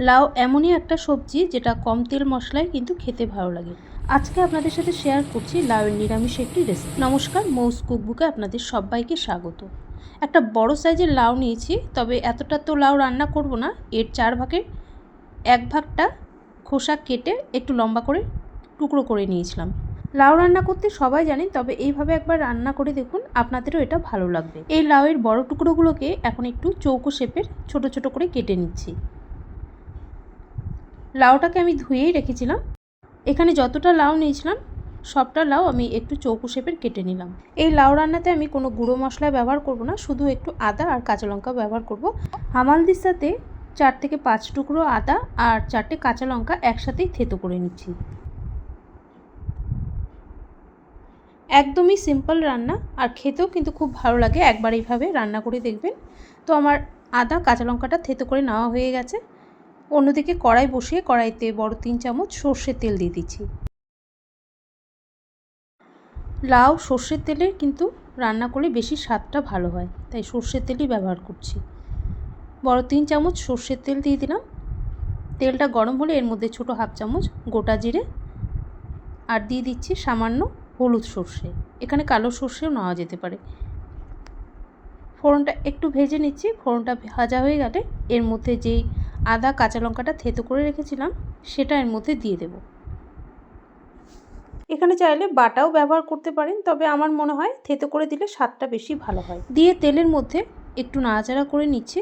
লাউ এমনই একটা সবজি যেটা কম তেল মশলায় কিন্তু খেতে ভালো লাগে। আজকে আপনাদের সাথে শেয়ার করছি লাউয়ের নিরামিষ একটি রেসিপি নমস্কার, মৌস কুকবুকে আপনাদের সবাইকে স্বাগত। একটা বড় সাইজের লাউ নিয়েছি, তবে এতটা তো লাউ রান্না করব না। এর চার ভাগের এক ভাগটা খোসা কেটে একটু লম্বা করে টুকরো করে নিয়েছিলাম। লাউ রান্না করতে সবাই জানেন, তবে এইভাবে একবার রান্না করে দেখুন, আপনাদেরও এটা ভালো লাগবে। এই লাউয়ের বড় টুকরোগুলোকে এখন একটু চৌকো শেপের ছোট ছোট করে কেটে নিচ্ছি। লাউটাকে আমি ধুয়েই রেখেছিলাম। এখানে যতটা লাউ নিয়েছিলাম, সবটা লাউ আমি একটু চৌকো শেপের কেটে নিলাম। এই লাউ রান্নাতে আমি কোনো গুঁড়ো মশলা ব্যবহার করব না, শুধু একটু আদা আর কাঁচা লঙ্কা ব্যবহার করব। হামালদির সাথে চার থেকে পাঁচ টুকরো আদা আর চারটে কাঁচা লঙ্কা একসাথেই থেতো করে নিচ্ছি। একদমই সিম্পল রান্না, আর খেতেও কিন্তু খুব ভালো লাগে। একবার এইভাবে রান্না করে দেখবেন। তো আমার আদা কাঁচা লঙ্কাটা থেতো করে নেওয়া হয়ে গেছে। অন্যদিকে কড়াই বসিয়ে কড়াইতে বড় তিন চামচ সর্ষের তেল দিয়ে দিচ্ছি। লাউ, সর্ষের তেলে কিন্তু রান্না করলে বেশি স্বাদটা ভালো হয়, তাই সর্ষের তেলই ব্যবহার করছি। বড় তিন চামচ সর্ষের তেল দিয়ে দিলাম। তেলটা গরম হলে এর মধ্যে ছোটো হাফ চামচ গোটা জিরে আর দিয়ে দিচ্ছি সামান্য হলুদ সর্ষে। এখানে কালো সর্ষেও নেওয়া যেতে পারে। ফোড়নটা একটু ভেজে নিচ্ছি, ফোড়নটা ভাজা হয়ে গেলে এর মধ্যে যেই আদা, কাঁচা লঙ্কাটা থেতো করে রেখেছিলাম, সেটা এর মধ্যে দিয়ে দেব। এখানে চাইলে বাটাও ব্যবহার করতে পারেন, তবে আমার মনে হয় থেতো করে দিলে স্বাদটা বেশি ভালো হয়। দিয়ে তেলের মধ্যে একটু নাড়াচাড়া করে নিচ্ছি।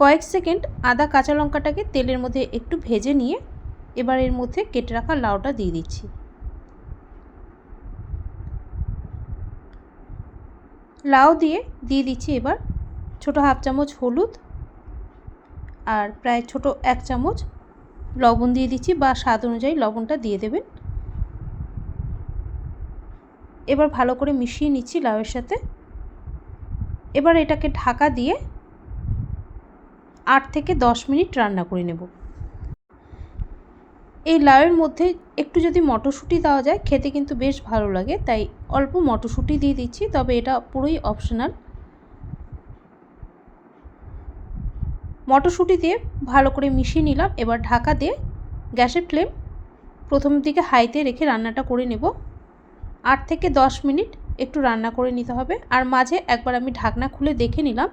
কয়েক সেকেন্ড আদা, কাঁচা লঙ্কাটাকে তেলের মধ্যে একটু ভেজে নিয়ে এবার এর মধ্যে কেটে রাখা লাউটা দিয়ে দিচ্ছি। লাউ দিয়ে দিয়ে দিচ্ছি এবার ছোটো হাফ চামচ হলুদ আর প্রায় ছোট এক চামচ লবণ দিয়ে দিচ্ছি বা স্বাদ অনুযায়ী লবণটা দিয়ে দেবেন। এবার ভালো করে মিশিয়ে নিচ্ছি লাউয়ের সাথে। এবার এটাকে ঢাকা দিয়ে আট থেকে দশ মিনিট রান্না করে নেব। এই লাউয়ের মধ্যে একটু যদি মটরশুঁটি দেওয়া যায়, খেতে কিন্তু বেশ ভালো লাগে। তাই অল্প মটরশুঁটি দিয়ে দিচ্ছি, তবে এটা পুরোই অপশনাল মটরশুঁটি দিয়ে ভালো করে মিশিয়ে নিলাম। এবার ঢাকা দিয়ে গ্যাসের ফ্লেম প্রথম দিকে হাইতে রেখে রান্নাটা করে নেব। আট থেকে দশ মিনিট একটু রান্না করে নিতে হবে। আর মাঝে একবার আমি ঢাকনা খুলে দেখে নিলাম।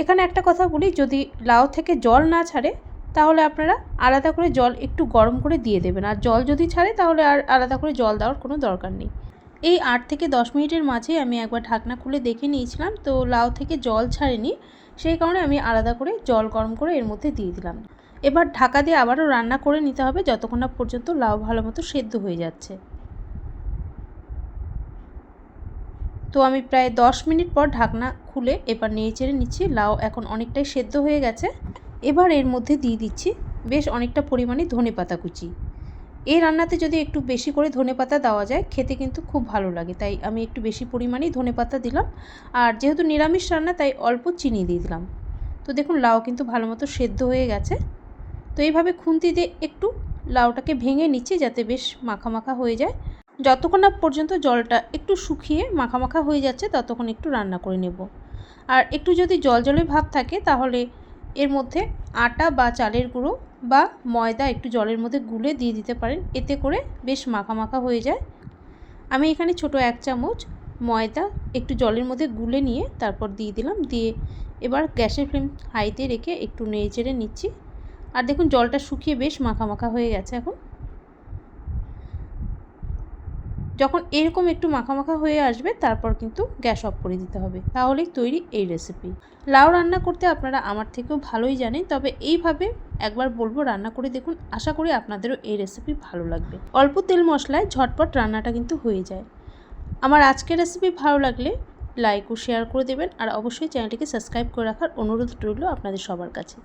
এখানে একটা কথা বলি, যদি লাউ থেকে জল না ছাড়ে তাহলে আপনারা আলাদা করে জল একটু গরম করে দিয়ে দেবেন। আর জল যদি ছাড়ে, তাহলে আর আলাদা করে জল দেওয়ার কোনো দরকার নেই। এই আট থেকে দশ মিনিটের মাঝে আমি একবার ঢাকনা খুলে দেখে নিয়েছিলাম, তো লাউ থেকে জল ছাড়েনি, সেই কারণে আমি আলাদা করে জল গরম করে এর মধ্যে দিয়ে দিলাম। এবার ঢাকা দিয়ে আবারও রান্না করে নিতে হবে, যতক্ষণ না পর্যন্ত লাউ ভালো মতো সেদ্ধ হয়ে যাচ্ছে। তো আমি প্রায় দশ মিনিট পর ঢাকনা খুলে এবার নেড়ে চেড়ে নিচ্ছি। লাউ এখন অনেকটাই সেদ্ধ হয়ে গেছে। এবার এর মধ্যে দিয়ে দিচ্ছি বেশ অনেকটা পরিমাণে ধনে পাতা কুচি। এই রান্নাতে যদি একটু বেশি করে ধনে পাতা দেওয়া যায়, খেতে কিন্তু খুব ভালো লাগে। তাই আমি একটু বেশি পরিমাণেই ধনে পাতা দিলাম। আর যেহেতু নিরামিষ রান্না, তাই অল্প চিনি দিয়ে দিলাম। তো দেখুন, লাউ কিন্তু ভালো মতো সেদ্ধ হয়ে গেছে। তো এইভাবে খুন্তি দিয়ে একটু লাউটাকে ভেঙে নিচ্ছি যাতে বেশ মাখা মাখা হয়ে যায়। যতক্ষণ না পর্যন্ত জলটা একটু শুকিয়ে মাখা মাখা হয়ে যাচ্ছে, ততক্ষণ একটু রান্না করে নেব। আর একটু যদি জল জলে ভাব থাকে, তাহলে এর মধ্যে আটা বা চালের গুঁড়ো বা ময়দা একটু জলের মধ্যে গুলে দিয়ে দিতে পারেন। এতে করে বেশ মাখা মাখা হয়ে যায়। আমি এখানে ছোট এক চামচ ময়দা একটু জলের মধ্যে গুলে নিয়ে তারপর দিয়ে দিলাম। দিয়ে এবার গ্যাসের ফ্লেম হাইতে রেখে একটু নেড়ে চেড়ে নিচ্ছি। আর দেখুন, জলটা শুকিয়ে বেশ মাখা মাখা হয়ে গেছে এখন। যখন এরকম একটু মাখা মাখা হয়ে আসবে, তারপর কিন্তু গ্যাস অফ করে দিতে হবে। তাহলেই তৈরি এই রেসিপি লাউ রান্না করতে আপনারা আমার থেকেও ভালোই জানেন, তবে এইভাবে একবার বলব রান্না করে দেখুন, আশা করি আপনাদেরও এই রেসিপি ভালো লাগবে। অল্প তেল মশলায় ঝটপট রান্নাটা কিন্তু হয়ে যায়। আমার আজকের রেসিপি ভালো লাগলে লাইক ও শেয়ার করে দেবেন, আর অবশ্যই চ্যানেলটিকে সাবস্ক্রাইব করে রাখার অনুরোধ রইল আপনাদের সবার কাছে।